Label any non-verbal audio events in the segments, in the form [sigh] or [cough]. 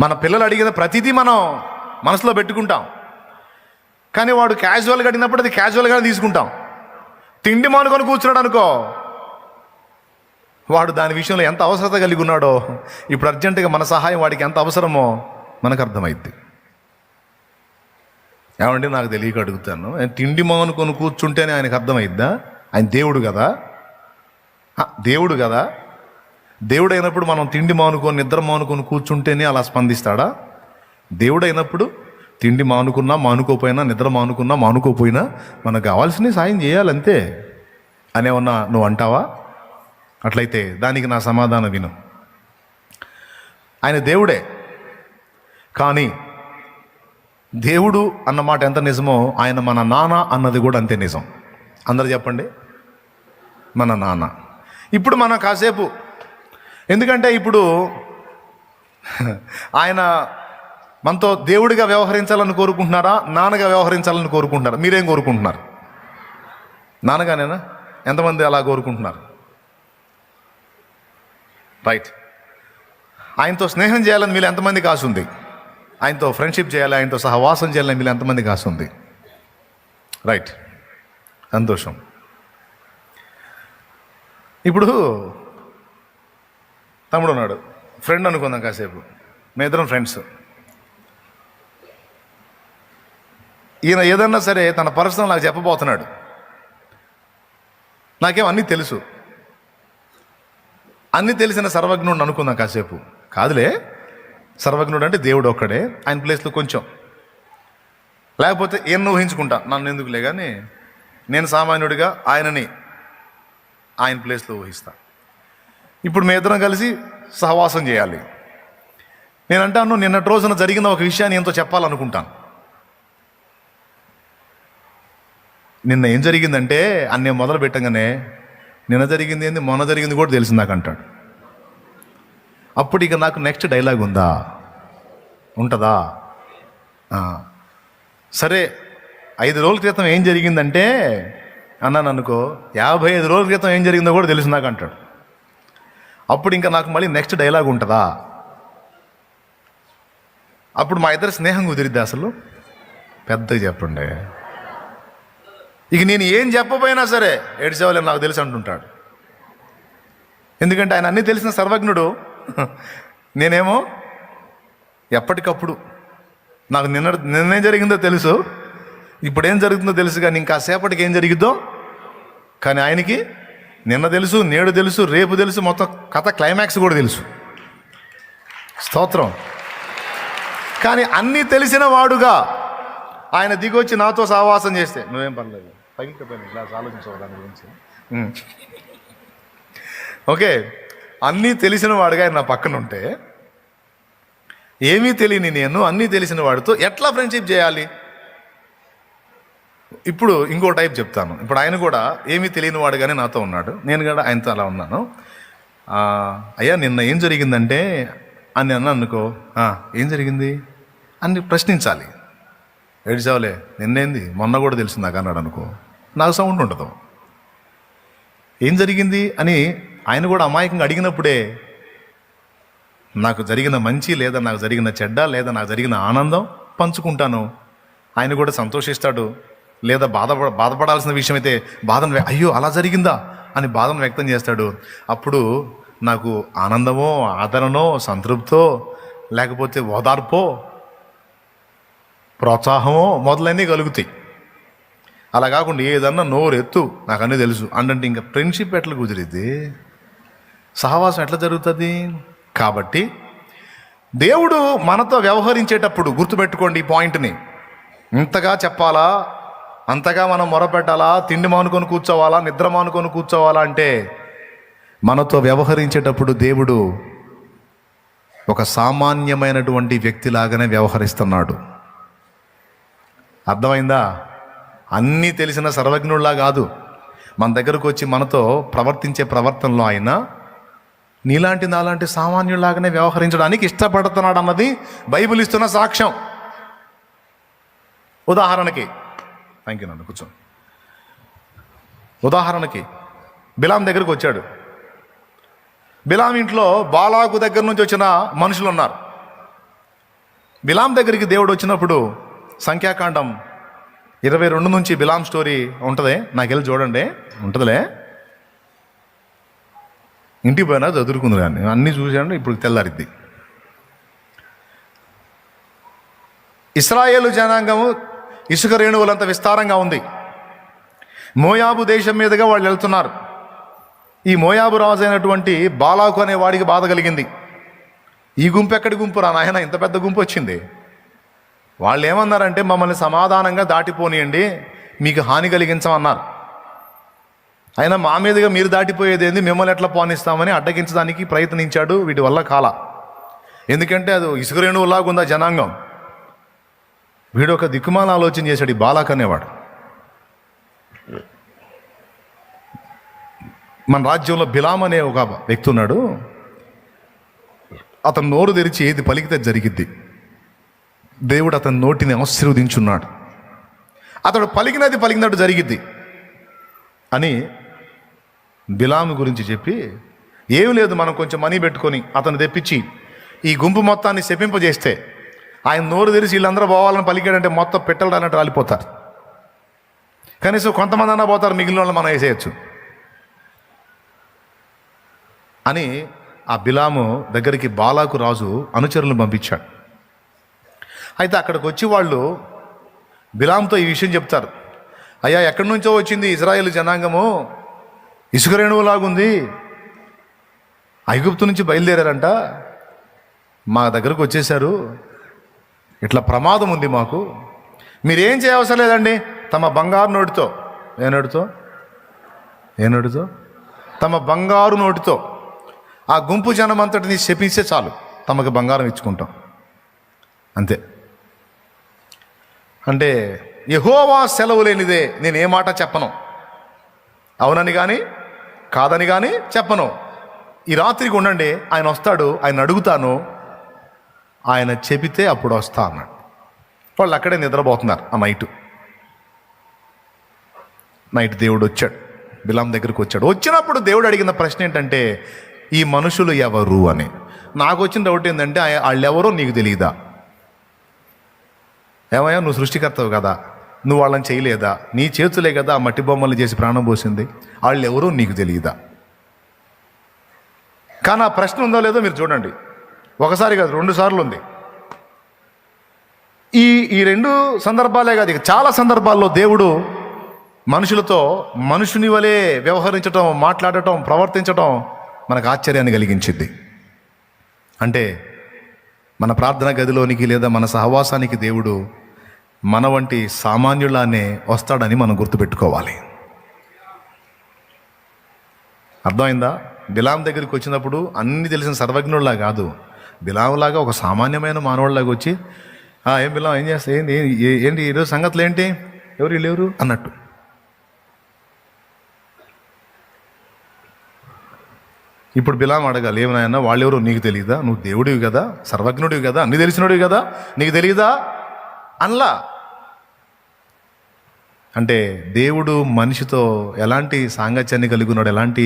మన పిల్లలు అడిగిన ప్రతిదీ మనం మనసులో పెట్టుకుంటాం. కానీ వాడు క్యాజువల్గా అడిగినప్పుడు అది క్యాజువల్గానే తీసుకుంటాం. తిండి మానుకొని కూర్చున్నాడు అనుకో వాడు దాని విషయంలో ఎంత అవసరత కలిగి ఉన్నాడో ఇప్పుడు అర్జెంటుగా మన సహాయం వాడికి ఎంత అవసరమో మనకు అర్థమైద్ది. ఏమంటే నాకు తెలియక అడుగుతాను. ఆయన తిండి మానుకొని కూర్చుంటేనే ఆయనకు అర్థమైద్దా? ఆయన దేవుడు కదా? దేవుడు కదా? దేవుడైనప్పుడు మనం తిండి మానుకొని నిద్ర మానుకొని కూర్చుంటేనే అలా స్పందిస్తాడా? దేవుడైనప్పుడు తిండి మానుకున్నా మానుకోపోయినా నిద్ర మానుకున్నా మానుకోపోయినా మనకు కావాల్సిన సాయం చేయాలంతే. అనేమన్నా నువ్వు అంటావా? అట్లయితే దానికి నా సమాధానం విను. ఆయన దేవుడే. కానీ దేవుడు అన్నమాట ఎంత నిజమో ఆయన మన నాన్న అన్నది కూడా అంతే నిజం. అందరు చెప్పండి. మన నాన్న. ఇప్పుడు మనం కాసేపు ఎందుకంటే ఇప్పుడు ఆయన మనతో దేవుడిగా వ్యవహరించాలని కోరుకుంటున్నారా? నాన్నగా వ్యవహరించాలని కోరుకుంటున్నారా? మీరేం కోరుకుంటున్నారు? నాన్నగానేనా? ఎంతమంది అలా కోరుకుంటున్నారు? రైట్. ఆయనతో స్నేహం చేయాలని మీరు ఎంతమంది కాసుంది? ఆయనతో ఫ్రెండ్షిప్ చేయాలి ఆయనతో సహవాసం చేయాలని మీరు ఎంతమంది కాసుంది? రైట్. సంతోషం. ఇప్పుడు తమ్ముడు ఉన్నాడు ఫ్రెండ్ అనుకుందాం కాసేపు. మీ ఇద్దరం ఫ్రెండ్స్ ఈయన ఏదన్నా సరే తన పర్సనల్ నాకు చెప్పబోతున్నాడు. నాకేం అన్నీ తెలుసు. అన్నీ తెలిసిన సర్వజ్ఞుడు అనుకుందాం కాసేపు. కాదులే. సర్వజ్ఞుడు అంటే దేవుడు ఒక్కడే. ఆయన ప్లేస్లో కొంచెం. లేకపోతే ఈయన ఊహించుకుంటా. నన్ను ఎందుకులే కానీ నేను సామాన్యుడిగా ఆయనని ఆయన ప్లేస్లో ఊహిస్తాను ఇప్పుడు మీ ఇద్దరం కలిసి సహవాసం చేయాలి. నేను అంటాను నిన్నటి రోజున జరిగిన ఒక విషయాన్ని ఎంతో చెప్పాలనుకుంటాను. నిన్న ఏం జరిగిందంటే అన్నీ మొదలు పెట్టగానే నిన్న జరిగింది ఏంది మొన్న జరిగింది కూడా తెలిసింది నాకు అంటాడు. అప్పుడు ఇక నాకు నెక్స్ట్ డైలాగ్ ఉందా? ఉంటుందా? సరే ఐదు రోజుల క్రితం ఏం జరిగిందంటే అన్నాను అనుకో యాభై ఐదు రోజుల క్రితం ఏం జరిగిందో కూడా తెలుసు నాకు అంటాడు. అప్పుడు ఇంకా నాకు మళ్ళీ నెక్స్ట్ డైలాగ్ ఉంటుందా? అప్పుడు మా ఇద్దరు స్నేహం కుదిరిద్ది అసలు. పెద్దగా చెప్పండి. ఇక నేను ఏం చెప్పబోయినా సరే ఏడ్చేవాళ్ళని నాకు తెలుసు అంటుంటాడు. ఎందుకంటే ఆయన అన్నీ తెలిసిన సర్వజ్ఞుడు. నేనేమో ఎప్పటికప్పుడు నాకు నిన్న నిన్నేం జరిగిందో తెలుసు. ఇప్పుడు ఏం జరుగుతుందో తెలుసు కానీ ఇంకా సేపటికి ఏం జరిగిద్దో కానీ ఆయనకి నిన్న తెలుసు నేడు తెలుసు రేపు తెలుసు మొత్తం కథ క్లైమాక్స్ కూడా తెలుసు. స్తోత్రం. కానీ అన్నీ తెలిసిన వాడుగా ఆయన దిగొచ్చి నాతో సహవాసం చేస్తే నువ్వేం పర్లేదు పైకి పని ఇలా ఆలోచించవు దాని గురించి. ఓకే అన్నీ తెలిసిన వాడుగా ఆయన నా పక్కన ఉంటే ఏమీ తెలియని నేను అన్నీ తెలిసిన వాడితో ఎట్లా ఫ్రెండ్షిప్ చేయాలి? ఇప్పుడు ఇంకో టైప్ చెప్తాను. ఇప్పుడు ఆయన కూడా ఏమీ తెలియని వాడుగానే నాతో ఉన్నాడు. నేను కూడా ఆయనతో అలా ఉన్నాను. అయ్యా నిన్న ఏం జరిగిందంటే అని అన్న అనుకో ఏం జరిగింది? అని ప్రశ్నించాలి. ఏడిచావులే నిన్నేంది? మొన్న కూడా తెలిసింది నాకు అన్నాడు అనుకో. నాకు సౌండ్ ఉండదు. ఏం జరిగింది? అని ఆయన కూడా అమాయకంగా అడిగినప్పుడే నాకు జరిగిన మంచి లేదా నాకు జరిగిన చెడ్డ లేదా నాకు జరిగిన ఆనందం పంచుకుంటాను. ఆయన కూడా సంతోషిస్తాడు. లేదా బాధ బాధపడాల్సిన విషయం అయితే బాధను అయ్యో అలా జరిగిందా? అని బాధను వ్యక్తం చేస్తాడు. అప్పుడు నాకు ఆనందమో ఆదరణో సంతృప్తో లేకపోతే ఓదార్పో ప్రోత్సాహమో మొదలన్నీ కలుగుతాయి. అలా కాకుండా ఏదన్నా నోరు ఎత్తు నాకు అన్నీ తెలుసు. అంటే ఇంకా ఫ్రెండ్షిప్ ఎట్లా కుదిరిద్ది? సహవాసం ఎట్లా జరుగుతుంది? కాబట్టి దేవుడు మనతో వ్యవహరించేటప్పుడు గుర్తుపెట్టుకోండి ఈ పాయింట్ని. ఇంతగా చెప్పాలా? అంతగా మనం మొరపెట్టాలా? తిండి మానుకొని కూర్చోవాలా? నిద్ర మానుకొని కూర్చోవాలా అంటే మనతో వ్యవహరించేటప్పుడు దేవుడు ఒక సామాన్యమైనటువంటి వ్యక్తిలాగానే వ్యవహరిస్తున్నాడు. అర్థమైందా? అన్నీ తెలిసిన సర్వజ్ఞుల్లా కాదు. మన దగ్గరకు వచ్చి మనతో ప్రవర్తించే ప్రవర్తనలో ఆయన నీలాంటి నాలాంటి సామాన్యులాగానే వ్యవహరించడానికి ఇష్టపడుతున్నాడు అన్నది బైబిల్ ఇస్తున్న సాక్ష్యం. ఉదాహరణకి థ్యాంక్ యూ నన్ను. కూర్చో. ఉదాహరణకి బిలాం దగ్గరకు వచ్చాడు. బిలాం ఇంట్లో బాలాకు దగ్గర నుంచి వచ్చిన మనుషులు ఉన్నారు. బిలాం దగ్గరికి దేవుడు వచ్చినప్పుడు సంఖ్యాకాండం ఇరవై రెండు నుంచి బిలాం స్టోరీ ఉంటుంది? నాకు వెళ్ళి చూడండి. ఉంటుందిలే. ఇంటికి పోయినా చదువుకుంది కానీ అన్నీ చూశాను ఇప్పుడు తెల్లారిద్ది. ఇస్రాయేలు జనాంగము ఇసుక రేణువులంత విస్తారంగా ఉంది. మోయాబు దేశం మీదుగా వాళ్ళు వెళ్తున్నారు. ఈ మోయాబు రాజు అయినటువంటి బాలాకు అనే వాడికి బాధ కలిగింది. ఈ గుంపు ఎక్కడి గుంపు రా నాయన? ఇంత పెద్ద గుంపు వచ్చింది. వాళ్ళు ఏమన్నారంటే మమ్మల్ని సమాధానంగా దాటిపోనియండి మీకు హాని కలిగించమన్నారు. అయినా మా మీదుగా మీరు దాటిపోయేది ఏంది? మిమ్మల్ని ఎట్లా పోనిస్తామని అడ్డగించడానికి ప్రయత్నించాడు వీటి వల్ల కాల. ఎందుకంటే అది ఇసుక రేణువులాగా ఉందా జనాంగం? వీడు ఒక దిక్కుమాల ఆలోచన చేశాడు ఈ బాలాక్ అనేవాడు. మన రాజ్యంలో బిలాం అనే ఒక వ్యక్తి ఉన్నాడు. అతను నోరు తెరిచి ఏది పలికితే జరిగిద్ది. దేవుడు అతని నోటిని ఆశీర్వదించున్నాడు. అతడు పలికినది పలికినట్టు జరిగిద్ది. అని బిలాం గురించి చెప్పి ఏం లేదు మనం కొంచెం మనీ పెట్టుకొని అతను తెప్పించి ఈ గుంపు మొత్తాన్ని శపింపజేస్తే ఆయన నోరు తెరిచి వీళ్ళందరూ పోవాలని పలికాడంటే మొత్తం పెట్టలు అన్నట్టు రాలిపోతారు. కనీసం కొంతమంది అన్నా పోతారు మిగిలిన వాళ్ళు మనం వేసేయచ్చు. అని ఆ బిలాము దగ్గరికి బాలాకు రాజు అనుచరులను పంపించాడు. అయితే అక్కడికి వచ్చి వాళ్ళు బిలాంతో ఈ విషయం చెప్తారు. అయ్యా ఎక్కడి నుంచో వచ్చింది ఇజ్రాయేల్ జనాంగము? ఇసుక రేణువులాగుంది. ఐగుప్తు నుంచి బయలుదేరారంట. మా దగ్గరకు వచ్చేసారు ఇట్లా ప్రమాదం ఉంది మాకు. మీరేం చేయవసరం లేదండి తమ బంగారు నోటితో. ఏ నోటితో? ఏ నోటితో? తమ బంగారు నోటితో. ఆ గుంపు జనం అంతటిని శపిస్తే చాలు. తమకు బంగారం ఇచ్చుకుంటాం. అంతే. అంటే యహోవా సెలవు లేనిదే నేను ఏ మాట చెప్పను. అవునని కానీ కాదని కానీ చెప్పను. ఈ రాత్రికి ఉండండి ఆయన వస్తాడు ఆయన అడుగుతాను. ఆయన చెబితే అప్పుడు వస్తా అన్నాడు. వాళ్ళు అక్కడే నిద్రపోతున్నారు ఆ నైట్ నైట్ దేవుడు వచ్చాడు. బిలాం దగ్గరికి వచ్చాడు. వచ్చినప్పుడు దేవుడు అడిగిన ప్రశ్న ఏంటంటే ఈ మనుషులు ఎవరు అని. నాకు వచ్చిన డౌట్ ఏంటంటే ఆ- వాళ్ళు ఎవరో నీకు తెలియదా ఏమయ్యా నువ్వు సృష్టికర్తవు కదా. నువ్వు వాళ్ళని చేయలేదా? నీ చేతులే కదా ఆ మట్టి బొమ్మలు చేసి ప్రాణం పోసింది. వాళ్ళు ఎవరో నీకు తెలియదా కానీ ఆ ప్రశ్న ఉందో లేదో మీరు చూడండి. ఒకసారి కాదు రెండు సార్లు ఉంది. ఈ ఈ రెండు సందర్భాలే కాదు ఇక చాలా సందర్భాల్లో దేవుడు మనుషులతో మనుషుని వలె వ్యవహరించటం మాట్లాడటం ప్రవర్తించటం మనకు ఆశ్చర్యాన్ని కలిగించింది అంటే మన ప్రార్థన గదిలోనికి లేదా మన సహవాసానికి దేవుడు మన వంటి సామాన్యులానే వస్తాడని మనం గుర్తుపెట్టుకోవాలి. అర్థమైందా? బిలాం దగ్గరికి వచ్చినప్పుడు అన్నీ తెలిసిన సర్వజ్ఞుల్లా కాదు బిలాంలాగా ఒక సామాన్యమైన మానవుడిలాగా వచ్చి ఏం బిలాం ఏం చేస్తా ఏంటి ఏ- ఏంటి ఈరోజు సంగతులు ఏంటి ఎవరు లేరు అన్నట్టు. ఇప్పుడు బిలాం అడగాలి ఏమన్నాయన్నా వాళ్ళెవరో నీకు తెలియదా నువ్వు దేవుడివి కదా సర్వజ్ఞుడివి కదా అన్ని తెలిసినోడివి కదా నీకు తెలియదా అన్లా. అంటే దేవుడు మనిషితో ఎలాంటి సాంగత్యాన్ని కలిగి ఉన్నాడు ఎలాంటి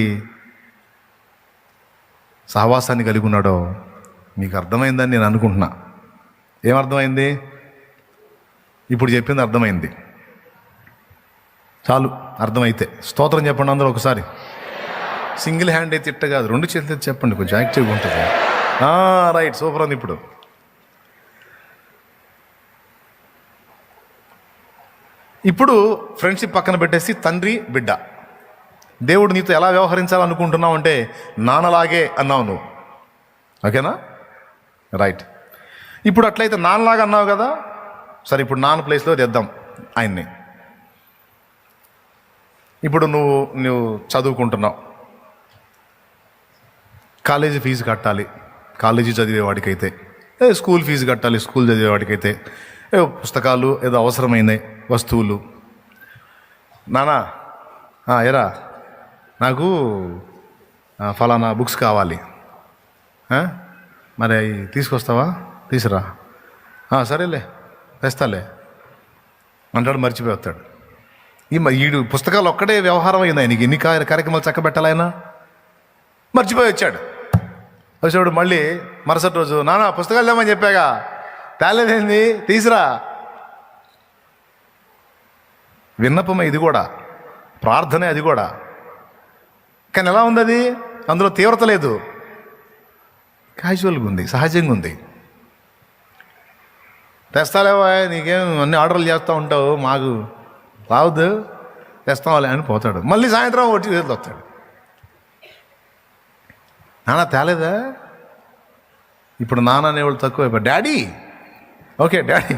సహవాసాన్ని కలిగి ఉన్నాడో మీకు అర్థమైందని నేను అనుకుంటున్నా. ఏమర్థమైంది? ఇప్పుడు చెప్పింది అర్థమైంది. చాలు అర్థమైతే. స్తోత్రం చెప్పండి అందరూ ఒకసారి. సింగిల్ హ్యాండ్ అయితే ఇట్ట కాదు. రెండు చేతులు చెప్పండి కొంచెం యాక్టివ్గా ఉంటుంది. రైట్ సూపర్ ఉంది ఇప్పుడు. ఇప్పుడు ఫ్రెండ్షిప్ పక్కన పెట్టేసి తండ్రి బిడ్డ. దేవుడు నీతో ఎలా వ్యవహరించాలనుకుంటున్నావు అంటే నాన్నలాగే అన్నావు నువ్వు. ఓకేనా? రైట్ ఇప్పుడు అట్లయితే నాన్నలాగా అన్నావు కదా సరే ఇప్పుడు నాన్న ప్లేస్లో తెద్దాం ఆయన్ని. ఇప్పుడు నువ్వు నువ్వు చదువుకుంటున్నావు. కాలేజీ ఫీజు కట్టాలి. కాలేజీ చదివేవాడికైతే ఏ స్కూల్ ఫీజు కట్టాలి స్కూల్ చదివేవాడికైతే ఏ పుస్తకాలు ఏదో అవసరమైన వస్తువులు. నానా ఎరా నాకు ఫలానా బుక్స్ కావాలి. మరి అవి తీసుకొస్తావా? తీసురా. ఆ, సరేలే. తెస్తాలే. అంటాడు మర్చిపోయి వస్తాడు. ఈ ఈడు పుస్తకాలు ఒక్కడే వ్యవహారం అయింది? ఆయనకి ఎన్ని కార్యక్రమాలు చక్కబెట్టాలి ఆయన? మర్చిపోయి వచ్చాడు. వచ్చాడు మళ్ళీ మరుసటి రోజు నానా పుస్తకాలు లేమని చెప్పాగా. తేలేదేంది తీసురా. విన్నపమే ఇది కూడా. ప్రార్థనే అది కూడా. కానీ ఎలా ఉంది అది? అందులో తీవ్రత లేదు. క్యాజువల్గా ఉంది సహజంగా ఉంది. తెస్తాలేవా నీకేం అన్ని ఆర్డర్లు చేస్తూ ఉంటావు మాకు రావద్దు తెస్తాంలే అని పోతాడు. మళ్ళీ సాయంత్రం వచ్చి చేతులు వస్తాడు. నాన్న తేలేదా? ఇప్పుడు నాన్న అనేవాళ్ళు తక్కువ డాడీ! Okay daddy.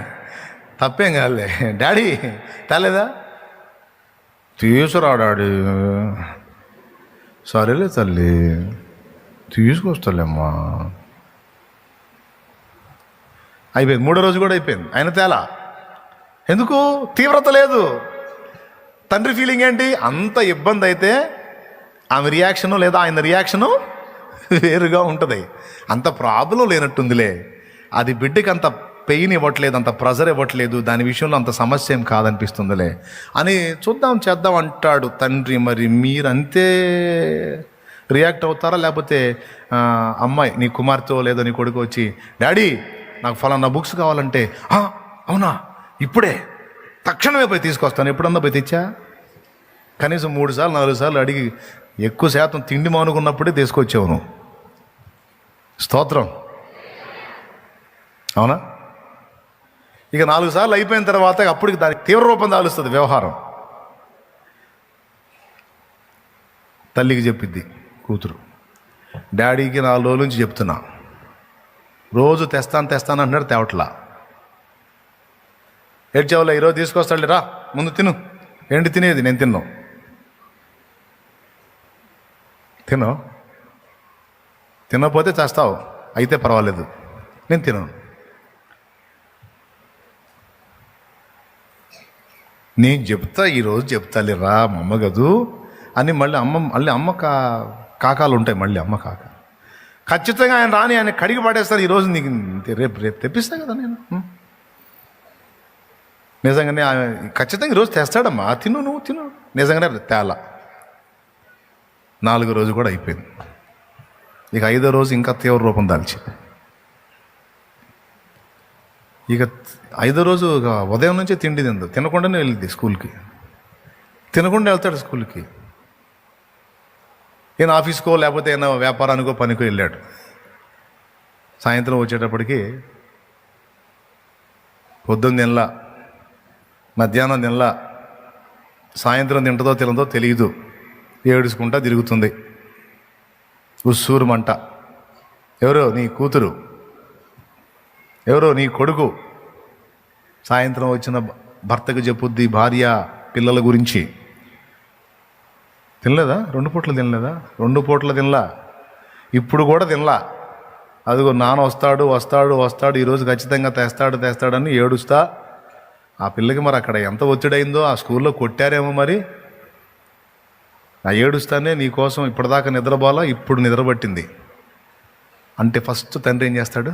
తప్పేం కాదులే. డాడీ తేలేదా? తీసుకురాడాడు సారీలే సరేలే తల్లి. తీసుకొస్తాలేమ్మా అయిపోయింది. మూడో రోజు కూడా అయిపోయింది. ఆయన తేలా? ఎందుకు? తీవ్రత లేదు. తండ్రి ఫీలింగ్ ఏంటి? అంత ఇబ్బంది అయితే ఆమె రియాక్షను లేదా ఆయన రియాక్షను వేరుగా ఉంటుంది. అంత ప్రాబ్లం లేనట్టుందిలే. అది బిడ్డకి అంత పెయిన్ ఇవ్వట్లేదు అంత ప్రెజర్ ఇవ్వట్లేదు దాని విషయంలో అంత సమస్య ఏం కాదనిపిస్తుందిలే. అని చూద్దాం చేద్దాం అంటాడు తండ్రి. మరి మీరంతే రియాక్ట్ అవుతారా? లేకపోతే అమ్మాయి నీ కుమార్తె లేదో నీ కొడుకు వచ్చి డాడీ నాకు ఫలానా బుక్స్ కావాలంటే అవునా? ఇప్పుడే. తక్షణమే పోయి తీసుకొస్తాను. ఎప్పుడన్నా పోయి తెచ్చా? కనీసం మూడు సార్లు నాలుగు సార్లు అడిగి ఎక్కువ శాతం తిండి మానుకున్నప్పుడే తీసుకొచ్చావు నువ్వు. స్తోత్రం. అవునా? ఇక నాలుగు సార్లు అయిపోయిన తర్వాత అప్పటికి దానికి తీవ్ర రూపం దాలుస్తుంది వ్యవహారం. తల్లికి చెప్పిద్ది కూతురు. డాడీకి నాలుగు రోజుల నుంచి చెప్తున్నా. రోజు తెస్తాను తెస్తాను అంటున్నాడు తేవట్లా. ఏడ్చేవాళ్ళ ఈరోజు తీసుకొస్తాడు రా ముందు తిను. ఏంటి తినేది? నేను తిన్నావు తిను. తినకపోతే చేస్తావు. అయితే పర్వాలేదు. నేను తినను నేను చెప్తా ఈరోజు చెప్తాలే రా మా అమ్మ కదూ అని మళ్ళీ అమ్మ మళ్ళీ అమ్మ కా కాకాలు ఉంటాయి మళ్ళీ అమ్మ కాక. ఖచ్చితంగా ఆయన రాని ఆయన కడిగి పడేస్తారు ఈరోజు నీకు రేపు రేపు తెప్పిస్తా కదా నేను. నిజంగానే ఆమె ఖచ్చితంగా ఈరోజు తెస్తాడమ్మా. తిను నువ్వు తిను. నిజంగానే తేల. నాలుగో రోజు కూడా అయిపోయింది. ఇక ఐదో రోజు ఇంకా తీవ్ర రూపం దాల్చి. ఇక ఐదో రోజు ఉదయం నుంచే తిండి తిందు. తినకుండానే వెళ్ళింది స్కూల్కి. తినకుండా వెళ్తాడు స్కూల్కి. ఈయన ఆఫీస్కో లేకపోతే ఏమైనా వ్యాపారానికో పనికో వెళ్ళాడు. సాయంత్రం వచ్చేటప్పటికి పొద్దున్న తినలా మధ్యాహ్నం తినలా సాయంత్రం తింటదో తినదో తెలియదు ఏడుచుకుంటా తిరుగుతుంది. ఉస్సూరు మంట ఎవరో నీ కూతురు. ఎవరో నీ కొడుకు. సాయంత్రం వచ్చిన భర్తకు చెప్పుద్ది భార్య పిల్లల గురించి. తినలేదా? రెండు పూట్ల తినలేదా? రెండు పూట్ల తినలా? ఇప్పుడు కూడా తినలా? అదిగో నాన్న వస్తాడు వస్తాడు వస్తాడు ఈరోజు ఖచ్చితంగా తెస్తాడు తెస్తాడని ఏడుస్తా. ఆ పిల్లకి మరి అక్కడ ఎంత ఒత్తిడైందో ఆ స్కూల్లో కొట్టారేమో మరి. ఆ ఏడుస్తానే నీకోసం ఇప్పటిదాకా నిద్రపోలా ఇప్పుడు నిద్రపట్టింది. అంటే ఫస్ట్ తండ్రి ఏం చేస్తాడు?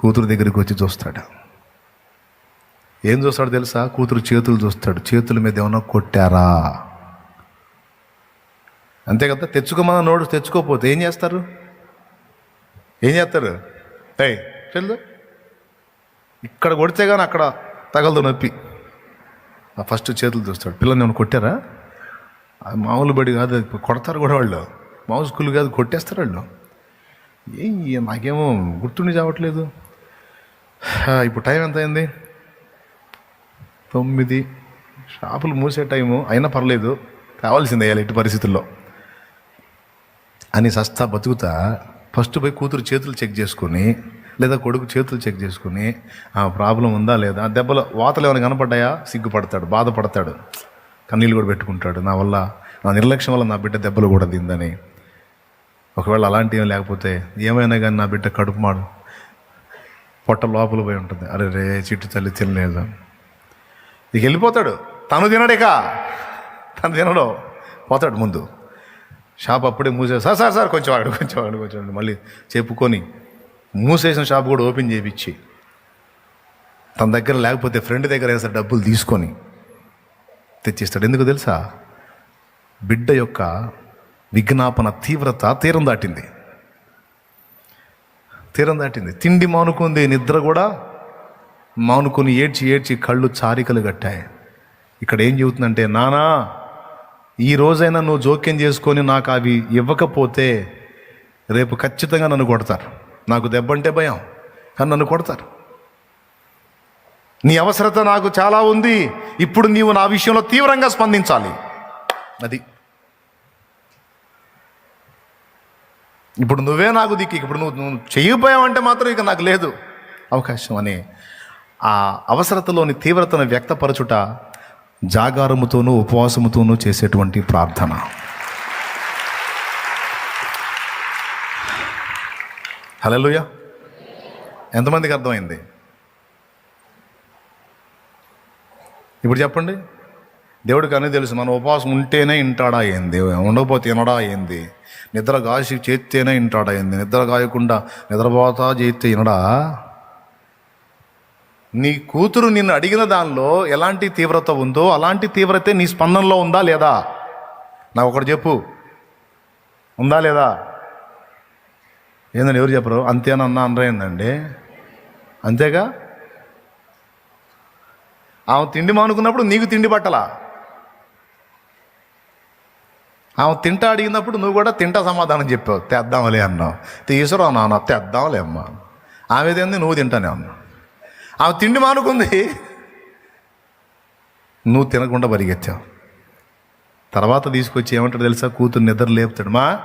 కూతురు దగ్గరికి వచ్చి చూస్తాడు. ఏం చూస్తాడు తెలుసా? కూతురు చేతులు చూస్తాడు. చేతుల మీద ఏమైనా కొట్టారా? అంతే కదా? తెచ్చుకోమన్న నోడు తెచ్చుకోకపోతే ఏం చేస్తారు? ఏం చేస్తారు? టై చెల్లు. ఇక్కడ కొడితే కానీ అక్కడ తగలదు నొప్పి. ఆ ఫస్ట్ చేతులు చూస్తాడు. పిల్లల్ని ఏమైనా కొట్టారా? అది మామూలు బడి కాదు కొడతారు కూడా వాళ్ళు. మామూలు స్కూల్ కాదు కొట్టేస్తారు వాళ్ళు. ఏ నాకేమో గుర్తుండి చావట్లేదు. ఇప్పుడు టైం ఎంత అయింది? తొమ్మిది షాపులు మూసే టైము అయినా పర్లేదు. కావాల్సిందే వేయాలి ఎట్టి పరిస్థితుల్లో. అని సస్తా బతుకుతా ఫస్ట్ పోయి కూతురు చేతులు చెక్ చేసుకుని లేదా కొడుకు చేతులు చెక్ చేసుకుని ఆ ప్రాబ్లం ఉందా లేదా? దెబ్బలు వాతలు ఏమైనా కనపడ్డాయా? సిగ్గుపడతాడు బాధపడతాడు. కన్నీళ్ళు కూడా పెట్టుకుంటాడు. నా వల్ల నా నిర్లక్ష్యం వల్ల నా బిడ్డ దెబ్బలు కూడా దిందని ఒకవేళ అలాంటివి లేకపోతే ఏమైనా కానీ నా బిడ్డ కడుపు మాడు. పొట్ట లోపల పోయి ఉంటుంది. అరే రే చిట్టు తల్లి తినలేదు? ఇక వెళ్ళిపోతాడు. తను తినడేక. తను తినడు. పోతాడు ముందు. షాప్ అప్పుడే మూసే సార్ సార్ సార్ కొంచెం అక్కడ కొంచెం అక్కడ కొంచెం మళ్ళీ చెప్పుకొని మూసేసిన షాప్ కూడా ఓపెన్ చేయించి తన దగ్గర లేకపోతే ఫ్రెండ్ దగ్గర వేసే డబ్బులు తీసుకొని తెచ్చిస్తాడు. ఎందుకు తెలుసా? బిడ్డ యొక్క విజ్ఞాపన తీవ్రత తీరం దాటింది. తీరం దాటింది. తిండి మానుకుంది నిద్ర కూడా మానుకొని ఏడ్చి ఏడ్చి కళ్ళు చారికలు కట్టాయి. ఇక్కడ ఏం చెబుతుందంటే నానా ఈ రోజైనా నువ్వు జోక్యం చేసుకొని నాకు అవి ఇవ్వకపోతే రేపు ఖచ్చితంగా నన్ను కొడతారు. నాకు దెబ్బంటే భయం కానీ నన్ను కొడతారు. నీ అవసరత నాకు చాలా ఉంది. ఇప్పుడు నీవు నా విషయంలో తీవ్రంగా స్పందించాలి. అది. ఇప్పుడు నువ్వే నాకు దిక్కు ఇప్పుడు నువ్వు నువ్వు చేయకపోయావంటే మాత్రం ఇక నాకు లేదు అవకాశం అని ఆ అవసరతలోని తీవ్రతను వ్యక్తపరచుట జాగారముతోనూ ఉపవాసముతోనూ చేసేటువంటి ప్రార్థన. హలోయ ఎంతమందికి అర్థమైంది? ఇప్పుడు చెప్పండి. దేవుడికి అన్నీ తెలుసు. మనం ఉపవాసం ఉంటేనే ఇంటాడా ఏంది? ఉండకపోతే తినడా అయింది నిద్ర గాసి చేస్తేనే ఇంటాడా ఏంది? నిద్ర గాయకుండా నిద్రపోతా చేస్తే వినడా నీ కూతురు నిన్ను అడిగిన దానిలో ఎలాంటి తీవ్రత ఉందో అలాంటి తీవ్రత నీ స్పందనలో ఉందా లేదా? నాకు ఒకటి చెప్పు. ఉందా లేదా? ఏందని ఎవరు చెప్పరు? అంతేనన్నా అనరేందండి అంతేగా? ఆమె తిండి మానుకున్నప్పుడు నీకు తిండి పట్టలా? ఆమె తింటా అడిగినప్పుడు నువ్వు కూడా తింటా సమాధానం చెప్పావు. తెద్దాంలే అన్నావు. తీసుకురా నాన్న తెద్దాంలే అమ్మా. ఆమె తింది నువ్వు తింటానే అన్నావు. ఆమె తిండి మానుకుంది. నువ్వు తినకుండా పరిగెత్తావు. తర్వాత తీసుకొచ్చి ఏమంటాడు తెలుసా? కూతురు నిద్ర లేపుతాడు. మా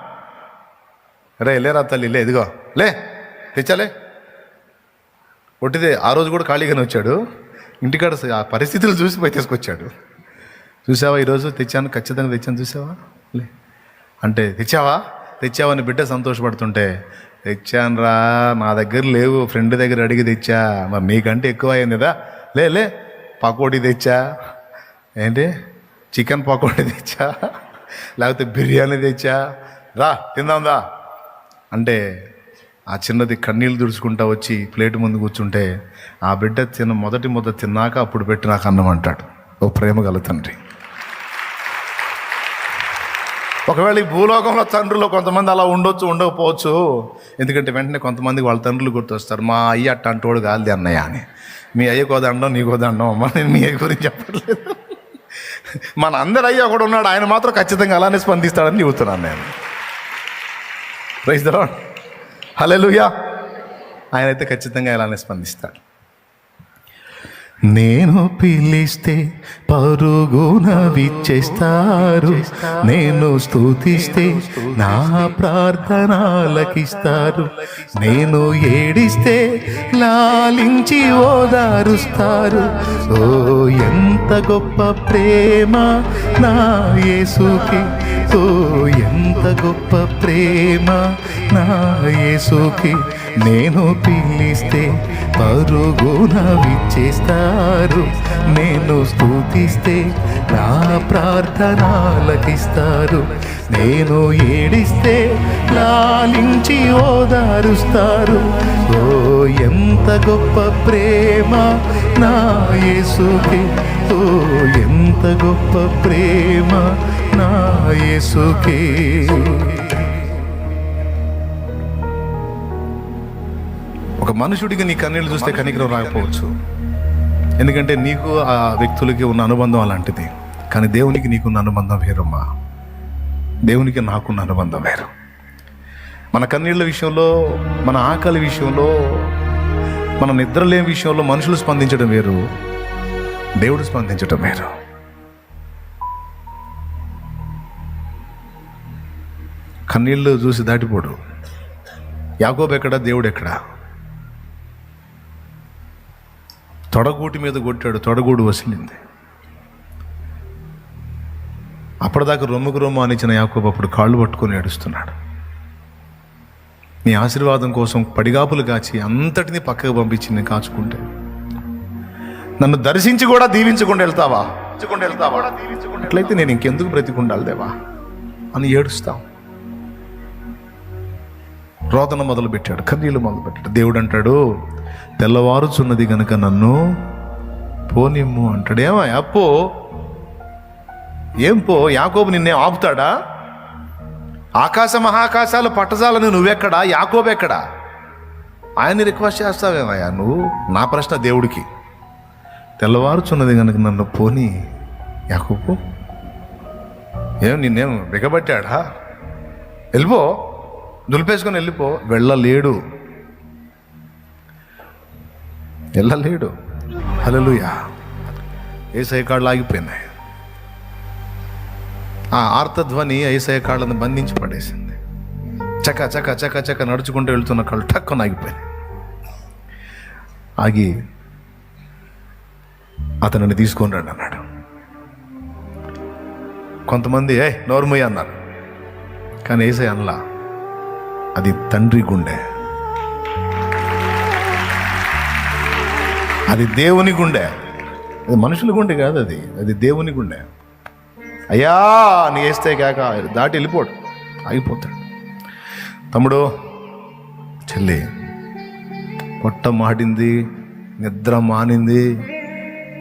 రే లేరా తల్లి లే ఇదిగో లే తెచ్చాలే. ఒట్టిదే ఆ రోజు కూడా ఖాళీగానే వచ్చాడు. ఇంటికాడ ఆ పరిస్థితులు చూసి పోయి తీసుకొచ్చాడు. చూసావా ఈరోజు తెచ్చాను ఖచ్చితంగా తెచ్చాను చూసావా? లే. అంటే తెచ్చావా? తెచ్చావని బిడ్డ సంతోషపడుతుంటే తెచ్చానురా నా దగ్గర లేవు. ఫ్రెండ్ దగ్గర అడిగి తెచ్చా. మరి మీకంటే ఎక్కువ అయిందిదా లే లే. పకోడీ తెచ్చా. ఏంటి? చికెన్ పకోడీ తెచ్చా? లేకపోతే బిర్యానీ తెచ్చా? రా తిందాందా అంటే ఆ చిన్నది కన్నీళ్ళు తుడుచుకుంటా వచ్చి ప్లేట్ ముందు కూర్చుంటే ఆ బిడ్డ తిన్న మొదటి ముద్ద తిన్నాక అప్పుడు పెట్టి నాకు అన్నం అంటాడు. ఓ ప్రేమ గల తండ్రి. ఒకవేళ ఈ భూలోకంలో తండ్రులు కొంతమంది అలా ఉండొచ్చు ఉండకపోవచ్చు. ఎందుకంటే వెంటనే కొంతమంది వాళ్ళ తండ్రులు గుర్తొస్తారు మా అయ్య అట్ట అంటోడు కాదు అన్నయ్య అని. మీ అయ్య దండం నీ దండం అమ్మ నేను మీ అయ్య గురించి చెప్పట్లేదు. [laughs] మన అందరి అయ్య ఒకడు ఉన్నాడు ఆయన మాత్రం ఖచ్చితంగా అలానే స్పందిస్తాడని చెబుతున్నాను నేను. దరా హలే హలెలుయా ఆయన అయితే ఖచ్చితంగా ఇలానే స్పందిస్తాడు. నేను పిలిస్తే పరుగున విచ్చేస్తారు నేను స్థుతిస్తే నా ప్రార్థనాలకిస్తారు. నేను ఏడిస్తే లాలించి ఓదారుస్తారు. ఓ ఎంత గొప్ప ప్రేమ నా యేసుకి. ఓ ఎంత గొప్ప ప్రేమ నా యేసుకి. నేను పిలిస్తే పరుగున విచ్చేస్తారు నేను స్తుతిస్తే నా ప్రార్థనాలకిస్తారు. నేను ఏడిస్తే లాలించి ఓదారుస్తారు. ఓ ఎంత గొప్ప ప్రేమ నా యేసుకి. ఓ ఎంత గొప్ప ప్రేమ నా యేసుకి. ఒక మనుషుడికి నీ కన్నీళ్ళు చూస్తే కనికరం రాకపోవచ్చు. ఎందుకంటే నీకు ఆ వ్యక్తులకి ఉన్న అనుబంధం అలాంటిది. కానీ దేవునికి నీకున్న అనుబంధం వేరమ్మా. దేవునికి నాకున్న అనుబంధం వేరు. మన కన్నీళ్ళ విషయంలో మన ఆకలి విషయంలో మన నిద్రలేని విషయంలో మనుషులు స్పందించడం వేరు. దేవుడు స్పందించడం వేరు. కన్నీళ్ళు చూసి దాటిపోడు. యాకోబు ఎక్కడ? దేవుడు ఎక్కడా? తొడగూటి మీద కొట్టాడు తొడగూడు వసిలింది. అప్పటిదాకా రొమ్ముకు రొమ్ము అనిచిన యాకోబు అప్పుడు కాళ్ళు పట్టుకొని ఏడుస్తున్నాడు. నీ ఆశీర్వాదం కోసం పడిగాపులు కాచి అంతటిని పక్కకు పంపించి నేను కాచుకుంటే. నన్ను దర్శించి కూడా దీవించకుండా వెళ్తావా? దీవించకుండా వెళ్తావా అట్లయితే నేను ఇంకెందుకు బ్రతికుండాలి దేవా? అని ఏడుస్తాం. రోదన మొదలుపెట్టాడు కన్నీళ్ళు మొదలు పెట్టాడు దేవుడు అంటాడు తెల్లవారుచున్నది గనుక నన్ను పోనిమ్ము అంటాడు. ఏమా అప్పో ఏం పో యాకోబు నిన్నే ఆపుతాడా? ఆకాశ మహాకాశాలు పట్టజాలని నువ్వెక్కడా? యాకోబు ఎక్కడా? ఆయన్ని రిక్వెస్ట్ చేస్తావేమయ్యా నువ్వు? నా ప్రశ్న దేవుడికి. తెల్లవారుచున్నది కనుక నన్ను పోని యాకోబు? ఏం నిన్నేం బిగబట్టాడా? వెళ్ళిపో. దులిపేసుకొని వెళ్ళిపో. వెళ్ళలేడు. వెళ్ళలేడు. హలలుయా ఏసఐ కాళ్ళు ఆగిపోయినాయి. ఆ ఆర్తధ్వని ఏసఐ కాళ్ళను బంధించి పడేసింది. చక చక చక చక నడుచుకుంటూ వెళ్తున్న కాళ్ళు టక్కున ఆగిపోయినాయి. ఆగి అతనిని తీసుకొని రండి అన్నాడు. కొంతమంది ఏ నోర్మయ్య అన్నారు. కానీ ఏసై అనలా. అది తండ్రి గుండె. అది దేవుని గుండె. అది మనుషుల గుండె కాదు అది. అది దేవుని గుండె. అయ్యా నీ వేస్తే కాక దాటి వెళ్ళిపోడు. ఆగిపోతాడు. తమ్ముడు చెల్లి పొట్ట మాడింది నిద్ర మానింది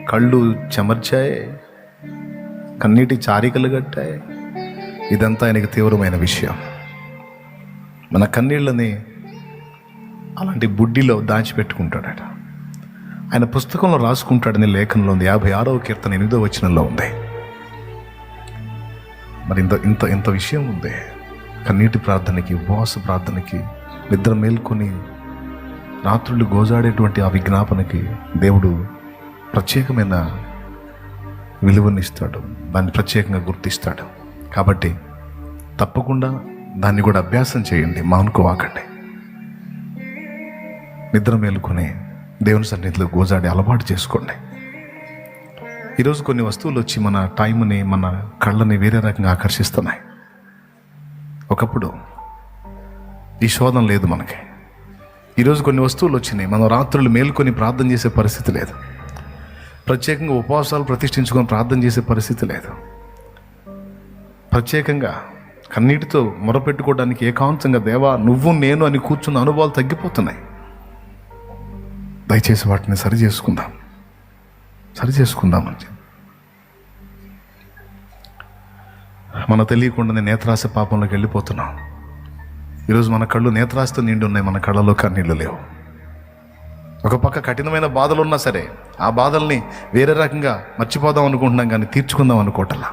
కళ్ళు చెమర్చాయి కన్నీటి చారికలు కట్టాయి. ఇదంతా ఆయనకి తీవ్రమైన విషయం. మన కన్నీళ్ళని అలాంటి బుడ్డిలో దాచిపెట్టుకుంటాడట. ఆయన పుస్తకంలో రాసుకుంటాడని లేఖనంలో ఉంది. యాభై ఆరవ కీర్తన ఎనిమిదో వచనంలో ఉంది. మరి ఇంత ఇంత ఇంత విషయం ఉంది. కన్నీటి ప్రార్థనకి ఉపవాస ప్రార్థనకి నిద్ర మేల్కొని రాత్రులు గోజాడేటువంటి ఆ విజ్ఞాపనకి దేవుడు ప్రత్యేకమైన విలువనిస్తాడు. దాన్ని ప్రత్యేకంగా గుర్తిస్తాడు. కాబట్టి తప్పకుండా దాన్ని కూడా అభ్యాసం చేయండి మానుకోవాకండి నిద్ర మేలుకొని దేవుని సన్నిధిలో గోజాడి అలవాటు చేసుకోండి. ఈరోజు కొన్ని వస్తువులు వచ్చి మన టైంని మన కళ్ళని వేరే రకంగా ఆకర్షిస్తున్నాయి. ఒకప్పుడు ఈ శోధన లేదు మనకి. ఈరోజు కొన్ని వస్తువులు వచ్చినాయి మనం రాత్రులు మేల్కొని ప్రార్థన చేసే పరిస్థితి లేదు. ప్రత్యేకంగా ఉపవాసాలు ప్రతిష్ఠించుకొని ప్రార్థన చేసే పరిస్థితి లేదు. ప్రత్యేకంగా కన్నీటితో మొరపెట్టుకోవడానికి ఏకాంతంగా దేవా నువ్వు నేను అని కూర్చున్న అనుభవాలు తగ్గిపోతున్నాయి. దయచేసి వాటిని సరి చేసుకుందాం సరి చేసుకుందాం అని మన తెలియకుండానే నేత్రాశ పాపంలోకి వెళ్ళిపోతున్నాం. ఈరోజు మన కళ్ళు నేత్రాశతో నిండి ఉన్నాయి మన కళ్ళలో కన్నీళ్ళు లేవు. ఒక పక్క కఠినమైన బాధలు ఉన్నా సరే ఆ బాధల్ని వేరే రకంగా మర్చిపోదాం అనుకుంటున్నాం కానీ తీర్చుకుందాం అనుకోవటంలా.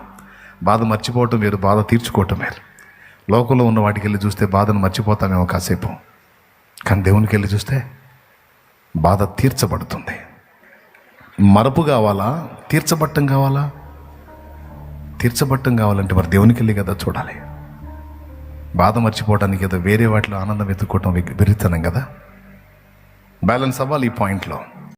బాధ మర్చిపోవటం వేరు బాధ తీర్చుకోవటం వేరు. లోకంలో ఉన్న వాటికి వెళ్ళి చూస్తే బాధను మర్చిపోతామేమో కాసేపు. కానీ దేవునికి వెళ్ళి చూస్తే బాధ తీర్చబడుతుంది. మరపు కావాలా? తీర్చబట్టం కావాలా? తీర్చబట్టం కావాలంటే మరి దేవునికి వెళ్ళి కదా చూడాలి. బాధ మర్చిపోవడానికి ఏదో వేరే వాటిలో ఆనందం వెతుక్కోవటం విరితనం కదా? బ్యాలెన్స్ అవ్వాలి ఈ పాయింట్లో.